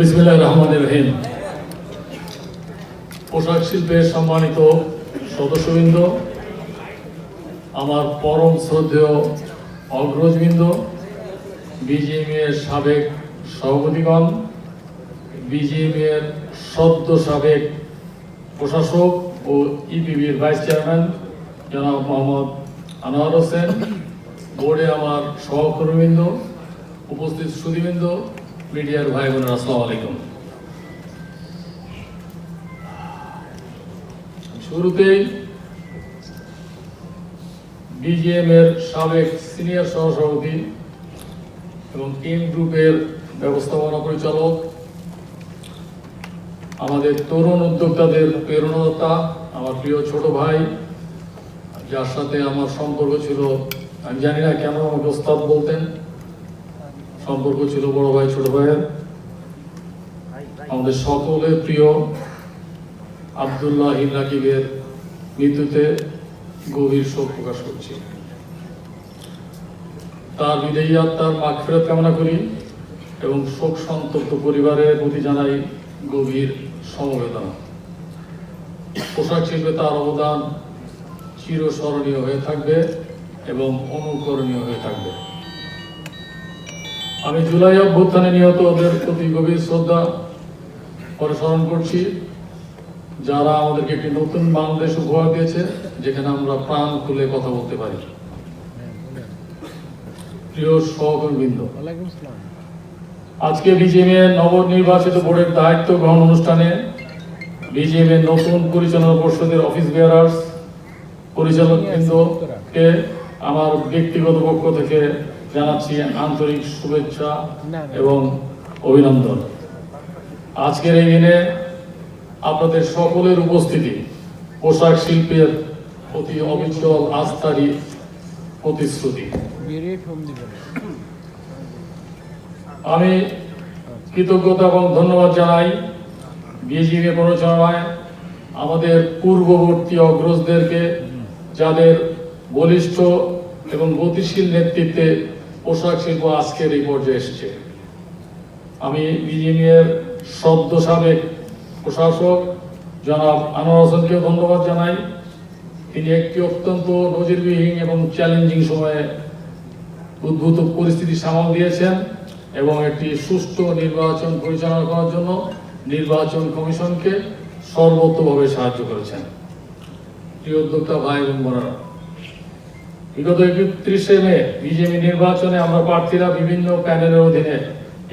বিসমিল্লাহ রহমান রহিম। পোশাক শিল্পের সম্মানিত সদস্যবৃন্দ, আমার পরম শ্রদ্ধেয় অগ্রজবৃন্দ বিজিএম এর সাবেক সভাপতিগণ বিজিএম এর সদ্য সাবেক প্রশাসক ও ইপিবির ভাইস চেয়ারম্যান, জনাব মোহাম্মদ আনোয়ার হোসেন, বোর্ডে আমার সহকর্মীবৃন্দ, উপস্থিত সুদীবৃন্দ মিডিয়ার ভাই বোনেরা আসসালামু আলাইকুম শুরুতেই বিজিএম এর সাবেক সিনিয়র সহসভাপতি এবং টিম গ্রুপের ব্যবস্থাপনা পরিচালক, আমাদের তরুণ উদ্যোক্তাদের প্রেরণাদাতা, আমার প্রিয় ছোট ভাই, যার সাথে আমার সম্পর্ক ছিল, আমি জানি না কেন আমাকে ওস্তাদ বলতেন। সম্পর্ক ছিল বড় ভাই, ছোট ভাইয়ের। আমাদের সকলের প্রিয় আবদুল্লাহ রাকিবের মৃত্যুতে গভীর শোক প্রকাশ করছি। তার বিদেয়ী আত্মার মাগ ফেরত কামনা করি এবং শোক সন্তপ্ত পরিবারের প্রতি জানাই গভীর সমবেদনা। পোশাক শিল্পে তার অবদান চিরস্মরণীয় হয়ে থাকবে এবং অনুকরণীয় হয়ে থাকবে। আমি জুলাই অভ্যুত্থানে নিহত ওদের প্রতি গভীর শ্রদ্ধা করে স্মরণ করছি। যারা আমাদেরকে একটি নতুন বাংলাদেশ উপহার দিয়েছে, যেখানে আমরা প্রাণ খুলে কথা বলতে পারি। প্রিয় সহকর্মীবৃন্দ, আজকে বিজেপি এর নবনির্বাচিত বোর্ডের দায়িত্ব গ্রহণ অনুষ্ঠানে বিজেপি এর নতুন পরিচালনা পর্ষদের অফিস বেয়ারার্স পরিচালক বৃন্দকে আমার ব্যক্তিগত পক্ষ থেকে জানাচ্ছি আন্তরিক শুভেচ্ছা এবং অভিনন্দন। আজকের এই দিনে আপনাদের সকলের উপস্থিতি পোশাক শিল্পের প্রতি অবিচল আস্থারই প্রতিশ্রুতি। আমি কৃতজ্ঞতা এবং ধন্যবাদ জানাই বিজিবি প্ররোচনায় আমাদের পূর্ববর্তী অগ্রজদেরকে যাদের বলিষ্ঠ এবং গতিশীল নেতৃত্বে পোশাক শিল্প আজকের এই পর্যায়ে এসেছে। আমি ইঞ্জিনিয়ার সদ্য সাবেক প্রশাসক জনাব আনোয়ার হোসেনকে ধন্যবাদ জানাই। তিনি একটি অত্যন্ত নজিরবিহীন এবং চ্যালেঞ্জিং সময়ে উদ্ভূত পরিস্থিতি সামাল দিয়েছেন এবং একটি সুষ্ঠু নির্বাচন পরিচালনা করার জন্য নির্বাচন কমিশনকে সর্বোত্তভাবে সাহায্য করেছেন। প্রিয় উদ্যোক্তা ভাই এবং বোনেরা বিগত একত্রিশে মে বিজেপি নির্বাচনে আমরা প্রার্থীরা বিভিন্ন প্যানেলের অধীনে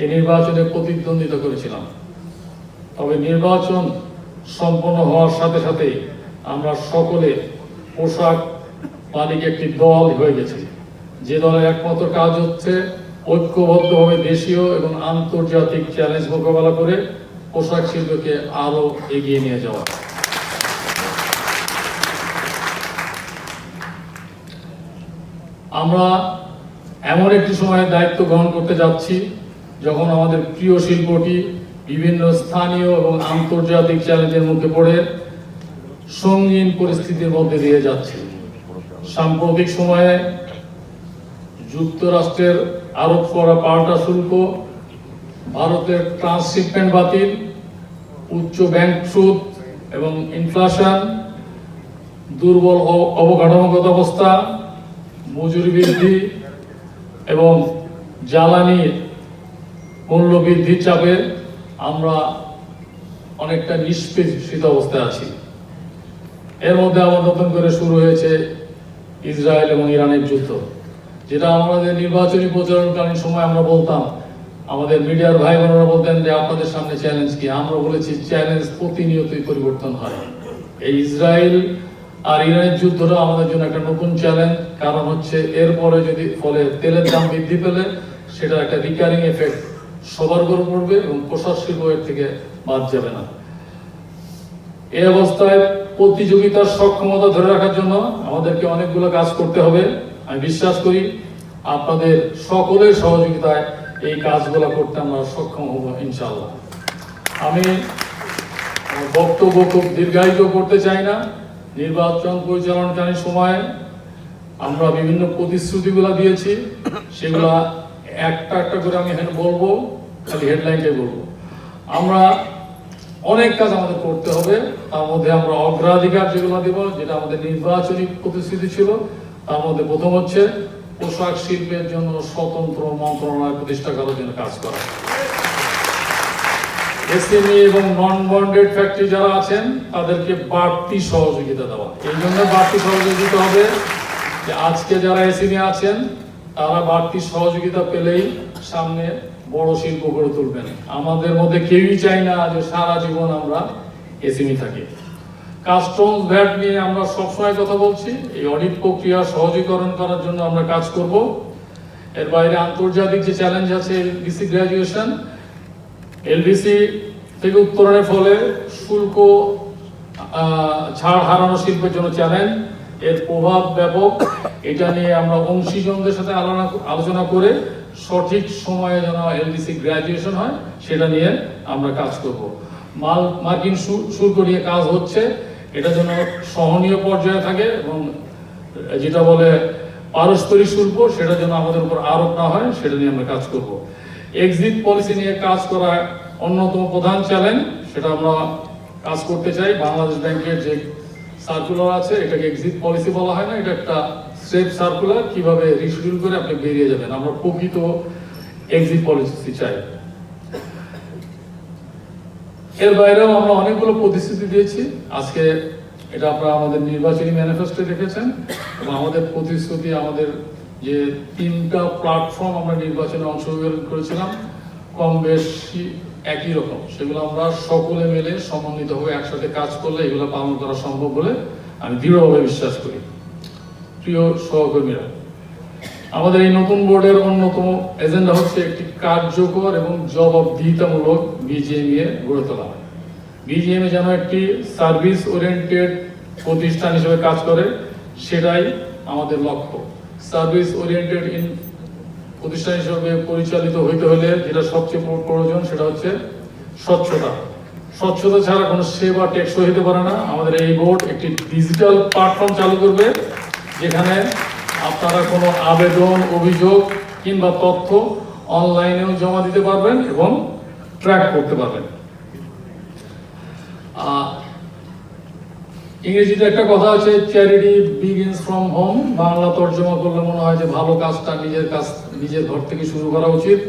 এই নির্বাচনে প্রতিদ্বন্দ্বিতা করেছিলাম। তবে নির্বাচন সম্পন্ন হওয়ার সাথে সাথে আমরা সকলে পোশাক মালিক একটি দল হয়ে গেছি। যে দলের একমাত্র কাজ হচ্ছে ঐক্যবদ্ধভাবে দেশীয় এবং আন্তর্জাতিক চ্যালেঞ্জ মোকাবেলা করে পোশাক শিল্পকে আরও এগিয়ে নিয়ে যাওয়া। আমরা এমন একটি সময়ে দায়িত্ব গ্রহণ করতে যাচ্ছি, যখন আমাদের প্রিয় শিল্পটি বিভিন্ন স্থানীয় এবং আন্তর্জাতিক চ্যালেঞ্জের মুখে পড়ে সঙ্গীন পরিস্থিতির মধ্যে দিয়ে যাচ্ছে। সাম্প্রতিক সময়ে যুক্তরাষ্ট্রের আরোপ করা পাল্টা শুল্ক, ভারতের ট্রান্সশিপমেন্ট বাতিল, উচ্চ ব্যাংক সুদ এবং ইনফ্লেশন, দুর্বল অবকাঠামোগত অবস্থা মজুরি বৃদ্ধি এবং জ্বালানির মূল্য বৃদ্ধির চাপে আমরা অনেকটা নিষ্পেষিত অবস্থায় আছি। এর মধ্যে আবার নতুন করে শুরু হয়েছে ইসরায়েল এবং ইরানের যুদ্ধ। যেটা আমাদের নির্বাচনী প্রচারণকালীন সময় আমরা বলতাম, আমাদের মিডিয়ার ভাই বোনেরা বলতেন যে আপনাদের সামনে চ্যালেঞ্জ কি? আমরা বলেছি চ্যালেঞ্জ প্রতিনিয়তই পরিবর্তন হয়। এই ইসরায়েল আর ইরানের যুদ্ধটা আমাদের জন্য একটা নতুন চ্যালেঞ্জ কারণ হচ্ছে, এরপরে যদি ফলে তেলের দাম বৃদ্ধি পেলে সেটা একটা রিকারিং এফেক্ট সবার উপর পড়বে এবং প্রসার শিল্প এর থেকে বাদ যাবে না। এই অবস্থায় প্রতিযোগিতার সক্ষমতা ধরে রাখার জন্য আমাদেরকে অনেকগুলো কাজ করতে হবে। আমি বিশ্বাস করি, আপনাদের সকলের সহযোগিতায় এই কাজগুলো করতে আমরা সক্ষম হব ইনশাল্লাহ আমি বক্তব্য খুব দীর্ঘায়িত করতে চাই না। নির্বাচন পরিচালনাকালীন সময়ে আমরা বিভিন্ন প্রতিশ্রুতিগুলো দিয়েছি। সেগুলা একটা একটা করে আমি এখানে বলব, খালি হেডলাইনটাই বলব। আমরা অনেক কাজ আমাদের করতে হবে। তার মধ্যে আমরা অগ্রাধিকার যেগুলো দেব, যেটা আমাদের নির্বাচনী প্রতিশ্রুতি ছিল, তার মধ্যে প্রথম হচ্ছে পোশাক শিল্পের জন্য স্বতন্ত্র মন্ত্রণালয় প্রতিষ্ঠা করার জন্য কাজ করা। এসএমই এবং নন বন্ডেড ফ্যাক্টরি যারা আছেন, তাদেরকে বাড়তি সহযোগিতা দেওয়া। এই জন্য বাড়তি সহযোগিতা হবে যে আজকে যারা এসএমই আছেন, তারা বাড়তি সহযোগিতা পেলেই সামনে বড় শিল্প গড়ে তুলবেন। আমাদের মধ্যে কেউই চাই না যে সারা জীবন আমরা এসএমই থাকি। কাস্টমস ভ্যাট নিয়ে আমরা সবসময় কথা বলছি, এই অডিট প্রক্রিয়া সহজীকরণ করার জন্য আমরা কাজ করব। এর বাইরে আন্তর্জাতিক যে চ্যালেঞ্জ আছে এলডিসি গ্র্যাজুয়েশন এলডিসি থেকে উত্তরণের ফলে শুল্ক ছাড় হারানো শিল্পের জন্য চ্যালেঞ্জ। এর প্রভাব ব্যাপক। এটা নিয়ে আমরা অংশীজনদের সাথে আলোচনা করে সঠিক সময়ে যেন এলডিসি গ্র্যাজুয়েশন হয়, সেটা নিয়ে আমরা কাজ করব। মাল, মার্কিন শুল্ক নিয়ে কাজ হচ্ছে। এটা যেন সহনীয় পর্যায়ে থাকে এবং যেটা বলে পারস্পরিক শুল্ক, সেটা যেন আমাদের উপর আরোপ না হয়, সেটা নিয়ে আমরা কাজ করব। এক্সিট পলিসি নিয়ে কাজ করা অন্যতম প্রধান চ্যালেঞ্জ সেটা আমরা কাজ করতে চাই। বাংলাদেশ ব্যাংকের যে সার্কুলার আছে, এটাকে এক্সিট পলিসি বলা হয় না, এটা একটা সেফ সার্কুলার কীভাবে রিশিডিউল করে আপনি বেরিয়ে যাবেন? আমরা প্রকৃত এক্সিট পলিসি চাই। এর বাইরেও আমরা অনেকগুলো প্রতিশ্রুতি দিয়েছি। আজকে এটা আপনারা আমাদের নির্বাচনী ম্যানিফেস্টো দেখেছেন। এবং আমাদের প্রতিশ্রুতি আমাদের যে তিনটা প্ল্যাটফর্ম আমরা নির্বাচনে অংশগ্রহণ করেছিলাম, কম বেশি একই রকম। সেগুলো আমরা সকলে মিলে সমন্বিতভাবে একসাথে কাজ করলে এগুলো পালন করা সম্ভব বলে আমি দৃঢ়ভাবে বিশ্বাস করি। প্রিয় সহকর্মীরা, আমাদের এই নতুন বোর্ডের অন্যতম এজেন্ডা হচ্ছে একটি কার্যকর এবং জবাবদিহিতামূলক বিজিএমএ গড়ে তোলা। বিজিএমএ যেন একটি সার্ভিস ওরিয়েন্টেড প্রতিষ্ঠান হিসেবে কাজ করে, সেটাই আমাদের লক্ষ্য। সার্ভিস ওরিয়েন্টেড ইন প্রতিষ্ঠান হিসেবে পরিচালিত হইতে হলে যেটা সবচেয়ে প্রয়োজন সেটা হচ্ছে স্বচ্ছতা। স্বচ্ছতা ছাড়া কোনো সেবা টেকসই হতে পারে না। আমাদের এই বোর্ড একটি ডিজিটাল প্ল্যাটফর্ম চালু করবে, যেখানে আপনারা কোনো আবেদন, অভিযোগ কিংবা তথ্য অনলাইনেও জমা দিতে পারবেন এবং ট্র্যাক করতে পারবেন। ইংরেজিতে একটা কথা আছে charity begins from home Bangla তর্জমা করলে মনে হয় যে ভালো কাজটা নিজের কাজ, নিজের ঘর থেকে শুরু করা উচিত।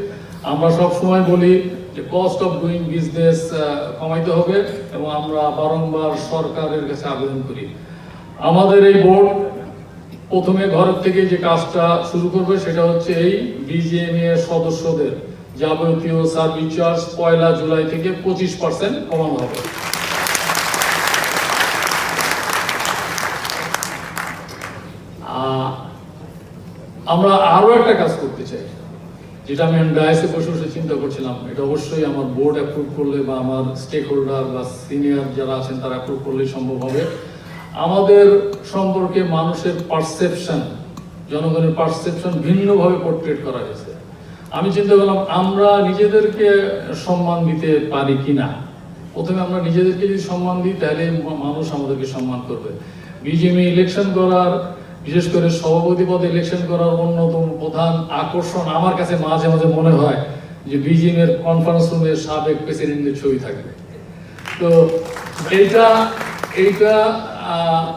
আমরা সব সময় বলি যে কস্ট অফ ডুইং বিজনেস কমাইতে হবে এবং আমরা বারংবার সরকারের কাছে আবেদন করি। আমাদের এই বোর্ড প্রথমে ঘর থেকে যে কাজটা শুরু করবে সেটা হচ্ছে এই বিজিএমএ সদস্যদের যাবতীয় সার্ভিস চার্জ পয়লা জুলাই থেকে পঁচিশ পার্সেন্ট কমানো হবে। আমরা আরও একটা কাজ করতে চাই। যেটা আমি ডায়াসে বসে বসে চিন্তা করছিলাম, এটা অবশ্যই আমার বোর্ড অ্যাপ্রুভ করলে বা আমার স্টেক হোল্ডার বা সিনিয়র যারা আছেন তারা অ্যাপ্রুভ করলেই সম্ভব হবে। আমাদের সম্পর্কে মানুষের পারসেপশন জনগণের পারসেপশন ভিন্নভাবে পোর্ট্রেট করা হয়েছে। আমি চিন্তা করলাম, আমরা নিজেদেরকে সম্মান দিতে পারি কিনা? প্রথমে আমরা নিজেদেরকে যদি সম্মান দিই, তাহলে মানুষ আমাদেরকে সম্মান করবে। বিজেপি ইলেকশন করার বিশেষ করে সভাপতি পদে ইলেকশন করার অন্যতম প্রধান আকর্ষণ আমার কাছে মাঝে মাঝে মনে হয় যে বিজেপি এর কনফারেন্স রুমে সাবেক প্রেসিডেন্টের ছবি থাকবে। তো এইটা এইটা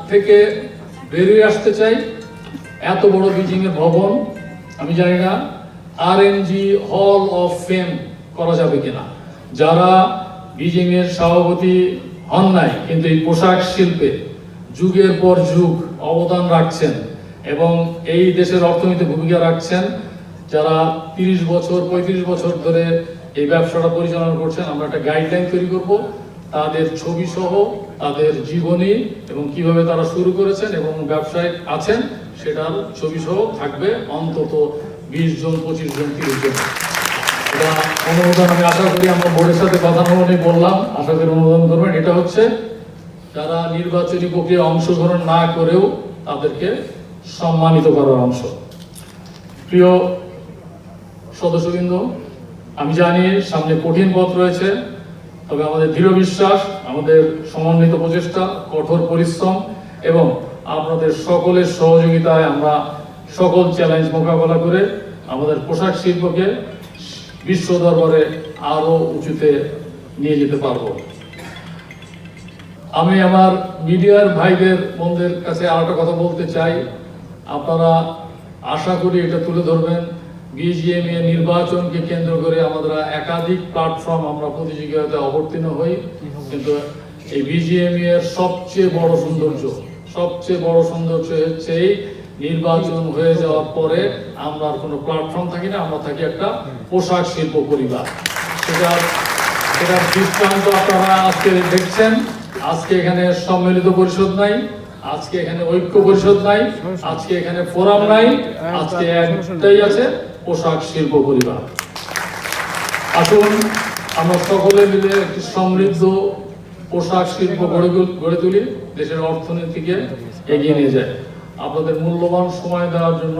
থেকে বেরিয়ে আসতে চাই। এত বড় বিজিং এর ভবন, আমি জানি না আর জি হল অফ ফেম করা যাবে কিনা। যারা বিজিং এর সভাপতি হন নাই, কিন্তু এই পোশাক শিল্পে যুগের পর যুগ অবদান রাখছেন এবং এই দেশের অর্থনীতি ভূমিকা রাখছেন। যারা তিরিশ বছর, পঁয়ত্রিশ বছর ধরে এই ব্যবসাটা পরিচালনা করছেন, আমরা একটা গাইডলাইন তৈরি করব। তাদের ছবি সহ তাদের জীবনী এবং কীভাবে তারা শুরু করেছেন এবং ব্যবসায় আছেন, সেটার ছবি সহ থাকবে অন্তত বিশ জন, পঁচিশ জন, তিরিশ জন। এটা অনুমোদন আমি আশা করি আমরা বোর্ডের সাথে কথা বলে বললাম। আশা করি অনুমোদন করবেন। এটা হচ্ছে যারা নির্বাচনী প্রক্রিয়া অংশগ্রহণ না করেও তাদেরকে সম্মানিত করার অংশ। প্রিয় সদস্যবৃন্দ, আমি জানি সামনে কঠিন পথ রয়েছে, তবে আমাদের দৃঢ় বিশ্বাস, আমাদের সমন্বিত প্রচেষ্টা, কঠোর পরিশ্রম এবং আপনাদের সকলের সহযোগিতায় আমরা সকল চ্যালেঞ্জ মোকাবেলা করে আমাদের পোশাক শিল্পকে বিশ্ব দরবারে আরও উঁচুতে নিয়ে যেতে পারব। আমি আমার মিডিয়ার ভাইদের বোনদের কাছে আর একটা কথা বলতে চাই। আপনারা আশা করি এটা তুলে ধরবেন। বিজিএমএ নির্বাচনকে কেন্দ্র করে আমরা একাধিক প্ল্যাটফর্ম আমরা প্রতিযোগিতায় অবতীর্ণ হই। কিন্তু এই বিজিএমএ এর সবচেয়ে বড় সৌন্দর্য, সবচেয়ে বড় সৌন্দর্য হচ্ছে এই নির্বাচন হয়ে যাওয়ার পরে আমরা কোনো প্ল্যাটফর্ম থাকি না, আমরা থাকি একটা পোশাক শিল্প পরিবার। সেটা এটার দৃষ্টান্ত আপনারা আজকে দেখছেন। আজকে এখানে সম্মিলিত পরিষদ নাই, আজকে এখানে ঐক্য পরিষদ নাই, আজকে এখানে ফোরাম নাই, আজকে একটাই আছে, পোশাক শিল্প পরিবার। আসুন, আমরা সকলে মিলে একটি সমৃদ্ধ পোশাক শিল্প গড়ে তুলি দেশের অর্থনীতিকে এগিয়ে নিয়ে যায়। আপনাদের মূল্যবান সময় দেওয়ার জন্য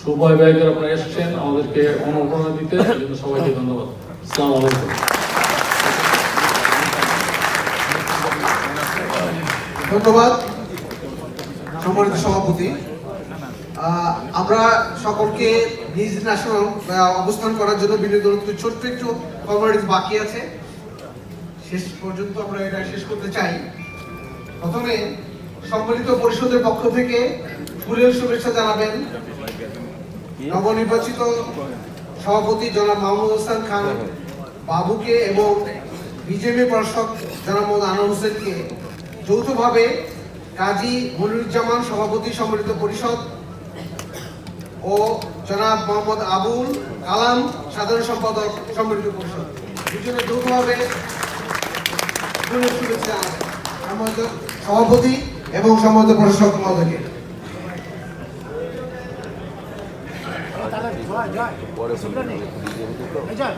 সুভয় ব্যয় আপনারা এসেছেন, আমাদেরকে অনুপ্রেরণা দিতে সবাইকে ধন্যবাদ। আসসালামু আলাইকুম। ধন্যবাদ সম্মানিত সভাপতি। আমরা সকলকে নিজ ন্যাশনাল অবস্থান করার জন্য বিনোদন। ছোট্ট একটু ফর্মালিটিস বাকি আছে। শেষ পর্যন্ত আমরা এটা শেষ করতে চাই। প্রথমে সম্মিলিত পরিষদের পক্ষ থেকে ফুলের শুভেচ্ছা জানাবেন নবনির্বাচিত সভাপতি জনাব মাহমুদ হাসান খান বাবুকে এবং বিজেপি পর্ষদ জনাব আনোয়ার হোসেনকে। যৌথভাবে কাজী মনিরুজ্জামান সভাপতি সম্মিলিত পরিষদ ও জনাব মোহাম্মদ আবুল কালাম সাধারণ সম্পাদক সম্মিলিত পরিষদ দুজনে যৌথভাবে। সভাপতি এবং সম্মানিত প্রশাসক মহোদয়কে জয়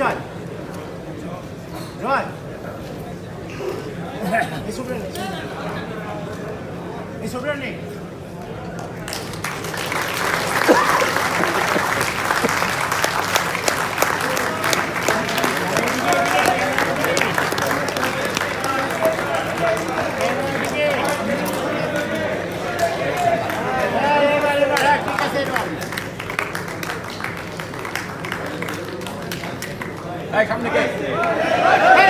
জয় জয় এই জয় জয় এই শুনলে নেই এই শুনলে নেই এবার এবার হ্যাঁ ঠিক আছে